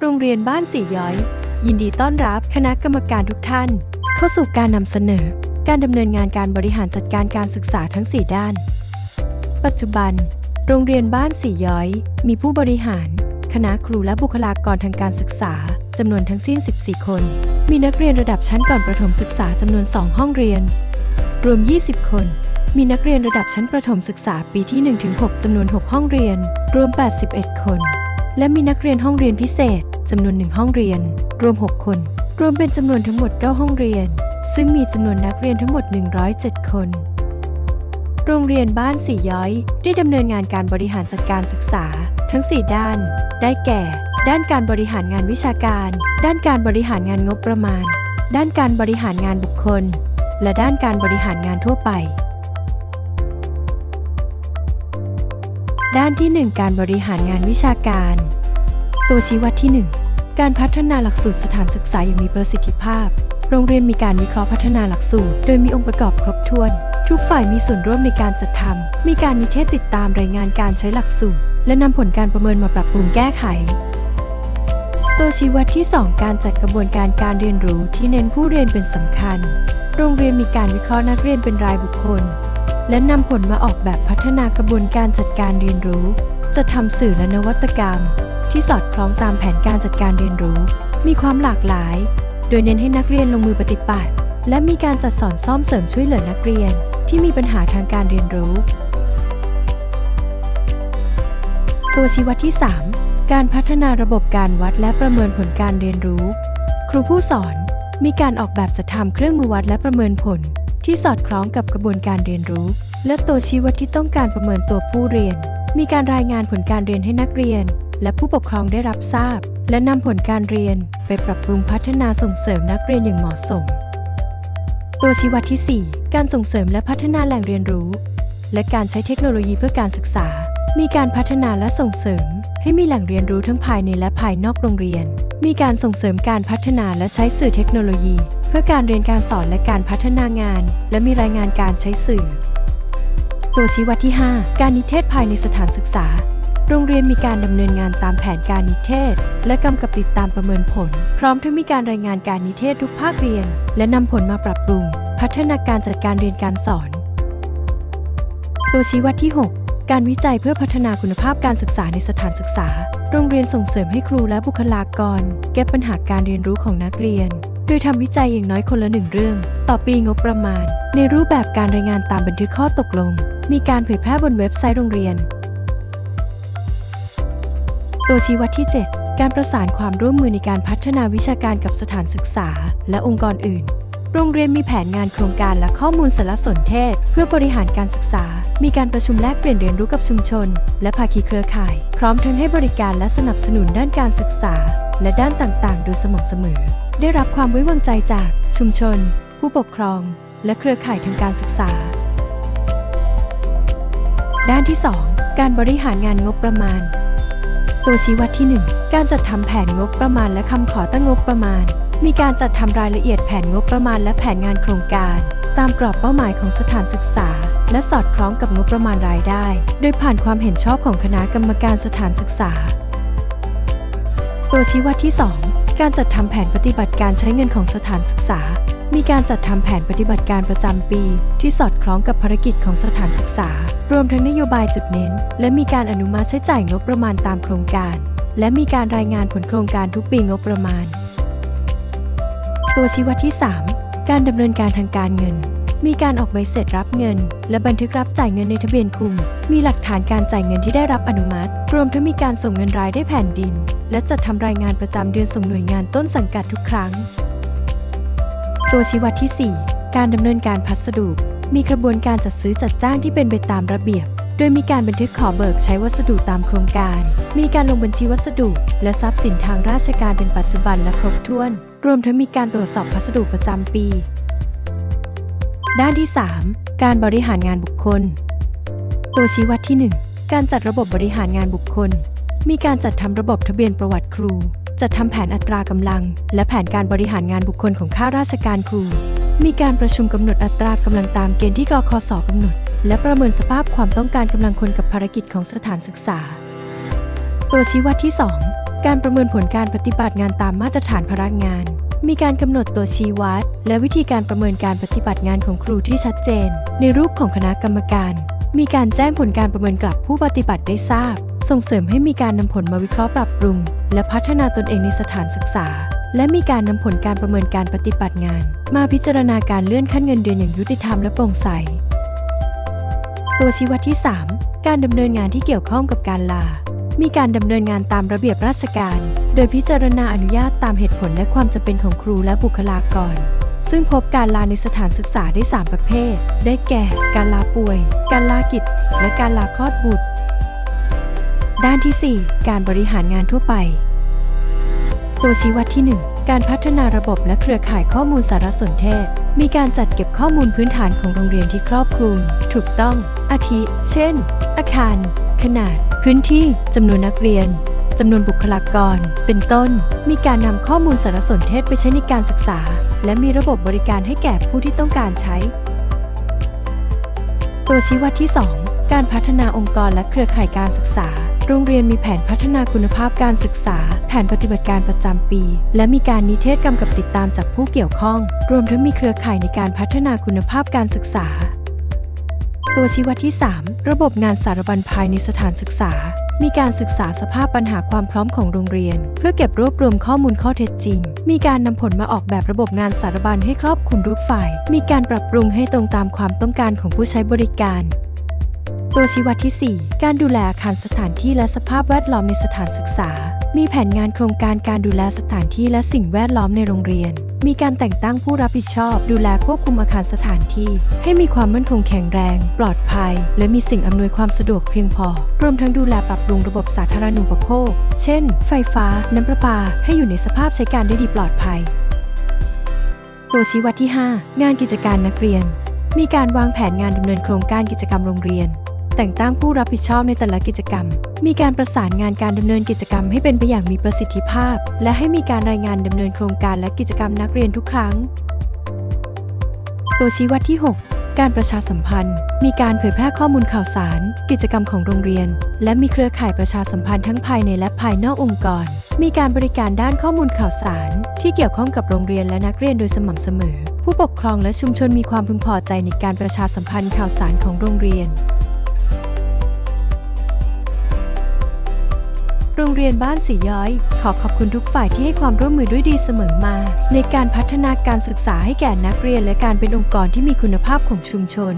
โรงเรียนบ้านสี่ย้อย ยินดีต้อนรับคณะกรรมการทุกท่าน เข้าสู่การนำเสนอ การดำเนินงานการบริหารจัดการการศึกษาทั้ง 4 ด้าน ปัจจุบัน โรงเรียนบ้านสี่ย้อย มีผู้บริหาร คณะครูและบุคลากรทางการศึกษาจำนวนทั้งสิ้น 14 คน มีนักเรียนระดับชั้นก่อนประถมศึกษาจำนวน 2 ห้องเรียน รวม 20 คนมีนักเรียนระดับชั้นประถมศึกษาปีที่ 1-6จำนวน 6 ห้องเรียน รวม 81 คน และมีนักเรียนห้องเรียนพิเศษจำนวน1ห้องเรียน รวม 6 คน รวมเป็นจำนวนทั้งหมด 9 ห้องเรียน ซึ่งมีจำนวนนักเรียนทั้งหมด 107 คน โรงเรียนบ้านสี่ย้อย ได้ดำเนินงานการบริหารจัดการศึกษา ทั้ง 4 ด้าน ได้แก่ ด้านการบริหารงานวิชาการ ด้านการบริหารงานงบประมาณ ด้านการบริหารงานบุคคล และด้านการบริหารงานทั่วไป ด้านที่ 1 การบริหารงานวิชาการ ตัวชี้วัดที่ 1 การพัฒนาหลักสูตรสถานศึกษาอย่างมีประสิทธิภาพ โรงเรียนมีการวิเคราะห์พัฒนาหลักสูตร โดยมีองค์ประกอบครบถ้วน ทุกฝ่ายมีส่วนร่วมในการจัดทำมีการนิเทศติดตามรายงานการใช้หลักสูตร และนำผลการประเมินมาปรับปรุงแก้ไข ตัวชี้วัดที่ 2 การจัดกระบวนการการเรียนรู้ที่เน้นผู้เรียนเป็นสำคัญ โรงเรียนมีการวิเคราะห์นักเรียนเป็นรายบุคคล และนำผลมาออกแบบพัฒนากระบวนการจัดการเรียนรู้จะทำสื่อและนวัตกรรม ที่สอดคล้องตามแผนการจัดการเรียนรู้ มีความหลากหลาย โดยเน้นให้นักเรียนลงมือปฏิบัติ และมีการจัดสอนซ่อมเสริมช่วยเหลือนักเรียน ที่มีปัญหาทางการเรียนรู้ ตัวชี้วัดที่ 3 การพัฒนาระบบการวัดและประเมินผลการเรียนรู้ ครูผู้สอนมีการออกแบบจัดทำเครื่องมือวัดและประเมินผล ที่สอดคล้องกับกระบวนการเรียนรู้ และตัวชี้วัดที่ต้องการประเมินตัวผู้เรียน มีการรายงานผลการเรียนให้นักเรียน และผู้ปกครองได้รับทราบ และนำผลการเรียนไปปรับปรุงพัฒนาส่งเสริมนักเรียนอย่างเหมาะสม ตัวชี้วัดที่ 4 การส่งเสริมและพัฒนาแหล่งเรียนรู้ และการใช้เทคโนโลยีเพื่อการศึกษา มีการพัฒนาและส่งเสริม ให้มีแหล่งเรียนรู้ทั้งภายในและภายนอกโรงเรียน มีการส่งเสริมการพัฒนาและใช้สื่อเทคโนโลยี พื่อการเรียนการสอนและการพัฒนางาน และมีรายงานการใช้สื่อ ตัวชี้วัดที่ 5 การนิเทศภายในสถานศึกษา โรงเรียนมีการดำเนินงานตามแผนการนิเทศ และกำกับติดตามประเมินผล พร้อมทั้งมีการรายงานการนิเทศทุกภาคเรียน และนำผลมาปรับปรุง พัฒนาการจัดการเรียนการสอน ตัวชี้วัดที่ 6การวิจัยเพื่อพัฒนาคุณภาพการศึกษาในสถานศึกษา โรงเรียนส่งเสริมให้ครูและบุคลากร แก้ปัญหาการเรียนรู้ของนักเรียน โดยทำวิจัยอย่างน้อยคนละหนึ่งเรื่อง ต่อปีงบประมาณ ในรูปแบบการรายงานตามบันทึกข้อตกลง มีการเผยแพร่บนเว็บไซต์โรงเรียน ตัวชี้วัดที่ 7 การประสานความร่วมมือในการพัฒนาวิชาการกับสถานศึกษา และองค์กรอื่นโรงเรียนมีแผนงานโครงการและข้อมูลสารสนเทศ เพื่อบริหารการศึกษา มีการประชุมแลกเปลี่ยนเรียนรู้กับชุมชน และภาคีเครือข่าย พร้อมทั้งให้บริการและสนับสนุนด้านการศึกษา และด้านต่างๆ โดยสม่ำเสมอ ได้รับความไว้วางใจจากชุมชน ผู้ปกครอง และเครือข่ายทางการศึกษา ด้านที่ 2 การบริหารงานงบประมาณ ตัวชี้วัดที่ 1 การจัดทำแผนงบประมาณและคำขอตั้งงบประมาณ มีการจัดทำรายละเอียดแผนงบประมาณและแผนงานโครงการ ตามกรอบเป้าหมายของสถานศึกษา และสอดคล้องกับงบประมาณรายได้ โดยผ่านความเห็นชอบของคณะกรรมการสถานศึกษา ตัวชี้วัดที่ 2 การจัดทำแผนปฏิบัติการใช้เงินของสถานศึกษา มีการจัดทำแผนปฏิบัติการประจำปี ที่สอดคล้องกับภารกิจของสถานศึกษา รวมทั้งนโยบายจุดเน้น และมีการอนุมัติใช้จ่ายงบประมาณตามโครงการ และมีการรายงานผลโครงการทุกปีงบประมาณ ตัวชี้วัดที่ 3 การดำเนินการทางการเงิน มีการออกใบเสร็จรับเงิน และบันทึกรับจ่ายเงินในทะเบียนคุมมีหลักฐานการจ่ายเงินที่ได้รับอนุมัติ รวมทั้งมีการส่งเงินรายได้แผ่นดิน และจัดทำรายงานประจำเดือนส่งหน่วยงานต้นสังกัดทุกครั้ง ตัวชี้วัดที่ 4 การดำเนินการพัสดุมีกระบวนการจัดซื้อจัดจ้างที่เป็นไปตามระเบียบ โดยมีการบันทึกขอเบิกใช้วัสดุตามโครงการ มีการลงบัญชีวัสดุ และทรัพย์สินทางราชการเป็นปัจจุบันและครบถ้วน รวมทั้งมีการตรวจสอบพัสดุประจำปี ด้านที่ 3 การบริหารงานบุคคล ตัวชี้วัดที่ 1 การจัดระบบบริหารงานบุคคล มีการจัดทำระบบทะเบียนประวัติครู จัดทำแผนอัตรากำลัง และแผนการบริหารงานบุคคลของข้าราชการครู มีการประชุมกำหนดอัตรากำลังตามเกณฑ์ที่กคสกำหนด และประเมินสภาพความต้องการกำลังคนกับภารกิจของสถานศึกษา ตัวชี้วัดที่ 2 การประเมินผลการปฏิบัติงานตามมาตรฐานพนักงาน มีการกำหนดตัวชี้วัด และวิธีการประเมินการปฏิบัติงานของครูที่ชัดเจน ในรูปของคณะกรรมการ มีการแจ้งผลการประเมินกลับผู้ปฏิบัติได้ทราบ ส่งเสริมให้มีการนำผลมาวิเคราะห์ปรับปรุง และพัฒนาตนเองในสถานศึกษา และมีการนำผลการประเมินการปฏิบัติงาน มาพิจารณาการเลื่อนขั้นเงินเดือนอย่างยุติธรรมและโปร่งใส ตัวชี้วัดที่ 3 การดำเนินงานที่เกี่ยวข้องกับการลา มีการดำเนินงานตามระเบียบราชการ โดยพิจารณาอนุญาตตามเหตุผลและความจำเป็นของครูและบุคลากร ซึ่งพบการลาในสถานศึกษาได้ 3 ประเภท ได้แก่ การลาป่วย การลากิจ และการลาคลอดบุตร ด้านที่ 4 การบริหารงานทั่วไป ตัวชี้วัดที่ 1การพัฒนาระบบและเครือข่ายข้อมูลสารสนเทศ มีการจัดเก็บข้อมูลพื้นฐานของโรงเรียนที่ครอบคลุม ถูกต้อง อาทิ เช่น อาคาร ขนาด พื้นที่จำนวนนักเรียนจำนวนบุคลากร เป็นต้น มีการนำข้อมูลสารสนเทศไปใช้ในการศึกษา และมีระบบบริการให้แก่ผู้ที่ต้องการใช้ ตัวชี้วัดที่ 2 การพัฒนาองค์กรและเครือข่ายการศึกษา โรงเรียนมีแผนพัฒนาคุณภาพการศึกษา แผนปฏิบัติการประจำปี และมีการนิเทศกำกับติดตามจากผู้เกี่ยวข้อง รวมทั้งมีเครือข่ายในการพัฒนาคุณภาพการศึกษา ตัวชี้วัดที่ 3 ระบบงานสารบัญภายในสถานศึกษา มีการศึกษาสภาพปัญหาความพร้อมของโรงเรียน เพื่อเก็บรวบรวมข้อมูลข้อเท็จจริง มีการนำผลมาออกแบบระบบงานสารบัญให้ครอบคลุมทุกฝ่าย มีการปรับปรุงให้ตรงตามความต้องการของผู้ใช้บริการตัวชี้วัดที่ 4 การดูแลอาคารสถานที่และสภาพแวดล้อมในสถานศึกษา มีแผนงานโครงการการดูแลสถานที่และสิ่งแวดล้อมในโรงเรียน มีการแต่งตั้งผู้รับผิดชอบ ดูแลควบคุมอาคารสถานที่ ให้มีความมั่นคงแข็งแรง ปลอดภัย และมีสิ่งอำนวยความสะดวกเพียงพอ รวมทั้งดูแลปรับปรุงระบบสาธารณูปโภค เช่น ไฟฟ้า น้ำประปา ให้อยู่ในสภาพใช้การได้ดีปลอดภัย ตัวชี้วัดที่ 5 งานกิจการนักเรียน มีการวางแผนงานดำเนินโครงการกิจกรรมโรงเรียน แต่งตั้งผู้รับผิดชอบในแต่ละกิจกรรม มีการประสานงานการดำเนินกิจกรรมให้เป็นไปอย่างมีประสิทธิภาพ และให้มีการรายงานดำเนินโครงการและกิจกรรมนักเรียนทุกครั้ง ตัวชี้วัดที่ 6 การประชาสัมพันธ์ มีการเผยแพร่ข้อมูลข่าวสาร กิจกรรมของโรงเรียน และมีเครือข่ายประชาสัมพันธ์ทั้งภายในและภายนอกองค์กร มีการบริการด้านข้อมูลข่าวสาร ที่เกี่ยวข้องกับโรงเรียนและนักเรียนโดยสม่ำเสมอ ผู้ปกครองและชุมชนมีความพึงพอใจในการประชาสัมพันธ์ข่าวสารของโรงเรียน โรงเรียนบ้านสีย้อย ขอขอบคุณทุกฝ่ายที่ให้ความร่วมมือด้วยดีเสมอมา ในการพัฒนาการศึกษาให้แก่นักเรียนและการเป็นองค์กรที่มีคุณภาพของชุมชน